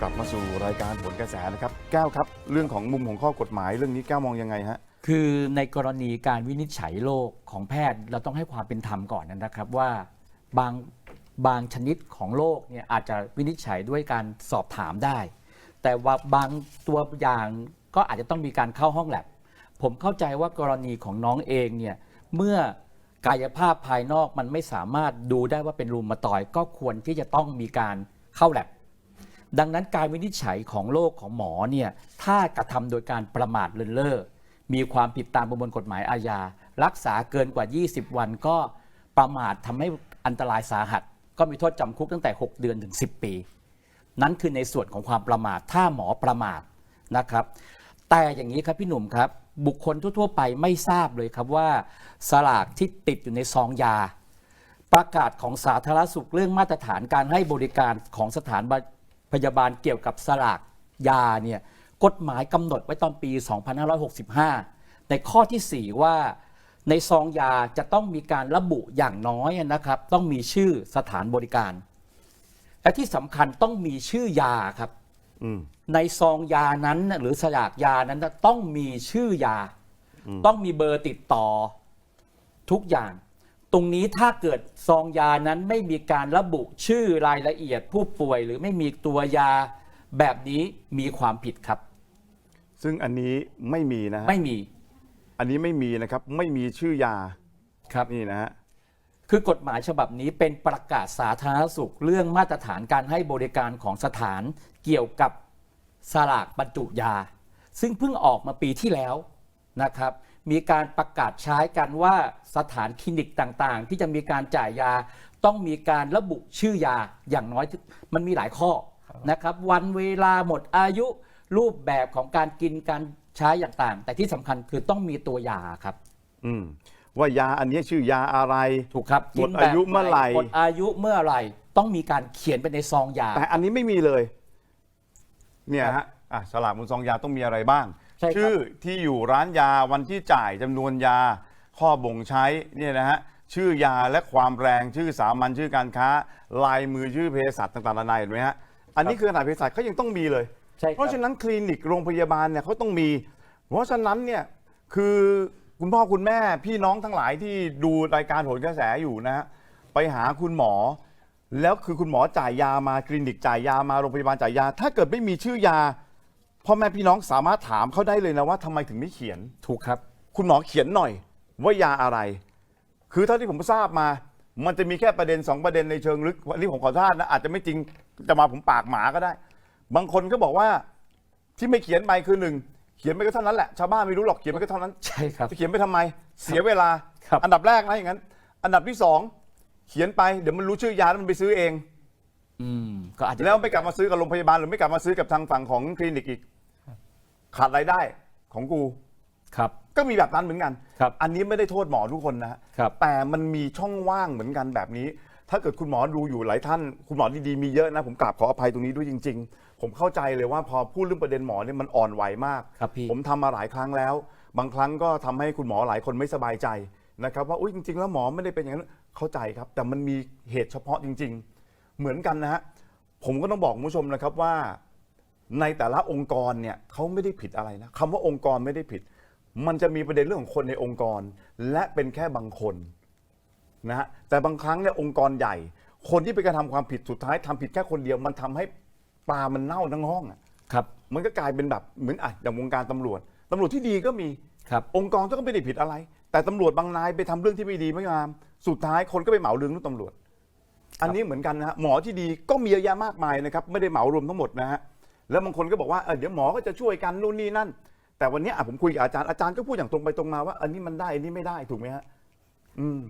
กลับมาสู่รายการผลกระแสนะครับแก้วครับ เรื่องของมุมของข้อกฎหมายเรื่องนี้แก้วมองยังไงฮะคือในกรณีการวินิจฉัยโรคของแพทย์เราต้องให้ความเป็นธรรมก่อนนะครับว่าบางบางชนิดของโรคเนี่ยอาจจะวินิจฉัยด้วยการสอบถามได้ แต่ว่าบางตัวอย่างก็อาจจะต้องมีการเข้าห้องแลบผมเข้าใจว่ากรณีของน้องเองเนี่ยเมื่อกายภาพภายนอกมันไม่สามารถดูได้ว่าเป็นรูมาตอยก็ควรที่จะต้องมีการเข้าแลบ ดังนั้นการวินิจฉัยของโรคของหมอเนี่ยถ้ากระทำโดยการประมาทเลินเล่อมีความผิดตามประมวลกฎหมายอาญา รักษาเกินกว่า 20 วันก็ประมาททำให้อันตรายสาหัส ก็มีโทษจำคุกตั้งแต่ 6 เดือนถึง 10 ปี นั่นคือในส่วนของความประมาทถ้าหมอประมาทนะครับ แต่อย่างนี้ครับพี่หนุ่มครับ บุคคลทั่ว ๆ ไปไม่ทราบเลยครับว่า สลากที่ติดอยู่ในซองยา ประกาศของสาธารณสุขเรื่องมาตรฐานการให้บริการของสถาน พยาบาลเกี่ยวกับสลากยาเนี่ยกฎหมายกำหนดไว้ตอนปี 2565 ในข้อทีสี่ 4 ว่า ในซองยาจะต้องมีการระบุอย่างน้อยนะครับ ต้องมีชื่อสถานบริการ และที่สำคัญต้องมีชื่อยาครับอืมในซองยานั้นน่ะหรือสลากยานั้นน่ะต้องมีชื่อยา ต้องมีเบอร์ติดต่อทุกอย่าง ตรงนี้ถ้าเกิดซองยานั้นไม่มีการระบุชื่อรายละเอียดผู้ป่วย หรือไม่มีตัวยาแบบนี้มีความผิดครับ ซึ่งอันนี้ไม่มีนะฮะไม่มีอันนี้ไม่มีนะครับไม่มีชื่อยาครับ นี่นะฮะ คือกฎหมายฉบับนี้เป็นประกาศสาธารณสุขเรื่องมาตรฐานการให้บริการของสถานเกี่ยวกับสลากบรรจุยา ซึ่งเพิ่งออกมาปีที่แล้วนะครับ มีการประกาศใช้กันว่าสถานคลินิกต่างๆ ที่จะมีการจ่ายยาต้องมีการระบุชื่อยาอย่างน้อยมันมีหลายข้อนะครับ วันเวลาหมดอายุรูปแบบของการกินการใช้อย่างต่าง แต่ที่สำคัญคือต้องมีตัวยาครับ อืมว่ายาอันนี้ชื่อยาอะไรถูกครับหมดอายุเมื่อไหร่หมดอายุเมื่อไหร่ต้องมีการเขียนไปในซองยา แต่อันนี้ไม่มีเลย เนี่ยฮะอะสลากบนซองยาต้องมีอะไรบ้าง ใช่ครับ ชื่อที่อยู่ร้านยาวันที่จ่ายจำนวนยา ข้อบ่งใช้เนี่ยนะฮะชื่อยาและความแรงชื่อสามัญชื่อการค้า ลายมือชื่อเภสัชต่างๆนานาเห็นไหมฮะอันนี้คือขนาดเภสัชเขายังต้องมีเลย ใช่คเพรับราะฉะนั้นคลินิกโรงพยาบาลเนี่ยเขาต้องมี เพราะฉะนั้นเนี่ยคือคุณพ่อคุณแม่พี่น้องทั้งหลายที่ดูรายการโหนกระแสอยู่นะฮะไปหาคุณหมอ แล้วคือคุณหมอจ่ายยามาคลินิกจ่ายยามาโรงพยาบาลจ่ายยา ถ้าเกิดไม่มีชื่อยา พ่อแม่พี่น้องสามารถถามเขาได้เลยนะว่าทำไมถึงไม่เขียน ถูกครับ คุณหมอเขียนหน่อย ว่ายาอะไร คือเท่าที่ผมทราบมา มันจะมีแค่ประเด็นสองประเด็นในเชิงลึกวันนี้ผมขอโทษนะอาจจะไม่จริงจะมาผมปากหมาก็ได้ บางคนก็บอกว่าที่ไม่เขียนไปคือหนึ่งเขียนไปก็เท่านั้นแหละชาวบ้านไม่รู้หรอกเขียนไปก็เท่านั้นใช่ครับ จะเขียนไปทำไม เสียเวลา ครับ อันดับแรกนะอย่างนั้น อันดับที่สองเขียนไปเดี๋ยวมันรู้ชื่อยาแล้วมันไปซื้อเอง อืมก็อาจจะแล้วไม่กลับมาซื้อกับโรงพยาบาลหรือไม่กลับมาซื้อกับทางฝั่งของคลินิกอีก ขาดรายได้ของกู ครับ ก็มีแบบนั้นเหมือนกัน ครับอันนี้ไม่ได้โทษหมอทุกคนนะฮะครับ แต่มันมีช่องว่างเหมือนกันแบบนี้ ถ้าเกิดคุณหมอดูอยู่หลายท่าน คุณหมอดีๆมีเยอะนะ ผมกราบขออภัยตรงนี้ด้วยจริง ๆ ผมเข้าใจเลยว่าพอพูดเรื่องประเด็นหมอเนี่ยมันอ่อนไหวมาก ครับพี่ ผมทำมาหลายครั้งแล้ว บางครั้งก็ทำให้คุณหมอหลายคนไม่สบายใจนะครับว่าอุ้ยจริง ๆ แล้วหมอไม่ได้เป็นอย่างนั้น เข้าใจครับ แต่มันมีเหตุเฉพาะจริง ๆ เหมือนกันนะฮะ ผมก็ต้องบอกคุณผู้ชมนะครับว่า ในแต่ละองค์กรเนี่ยเขาไม่ได้ผิดอะไรนะคำว่าองค์กรไม่ได้ผิด มันจะมีประเด็นเรื่องของคนในองค์กร และเป็นแค่บางคนนะฮะแต่บางครั้งเนี่ยองค์กรใหญ่ คนที่ไปกระทำความผิดสุดท้ายทำผิดแค่คนเดียว มันทำให้ปลามันเน่าทั้งห้องอะครับมันก็กลายเป็นแบบเหมือนอะอย่างวงการตำรวจตำรวจที่ดีก็มี ครับ องค์กรก็ไม่ได้ผิดอะไร แต่ตำรวจบางนายไปทำเรื่องที่ไม่ดีไม่งาม สุดท้ายคนก็ไปเหมาเรื่องลูกตำรวจ อันนี้เหมือนกันนะฮะหมอที่ดีก็มีเยอะแยะมากมายนะครับ ไม่ได้เหมารวมทั้งหมดนะฮะ แล้วบางคนก็บอกว่าเออเดี๋ยวหมอก็จะช่วยกันนู่นนี่นั่น แต่วันนี้อะผมคุยกับอาจารย์อาจารย์ก็พูดอย่างตรงไปตรงมาว่าอันนี้มันได้อันนี้ไม่ได้ถูกไหมฮะอืม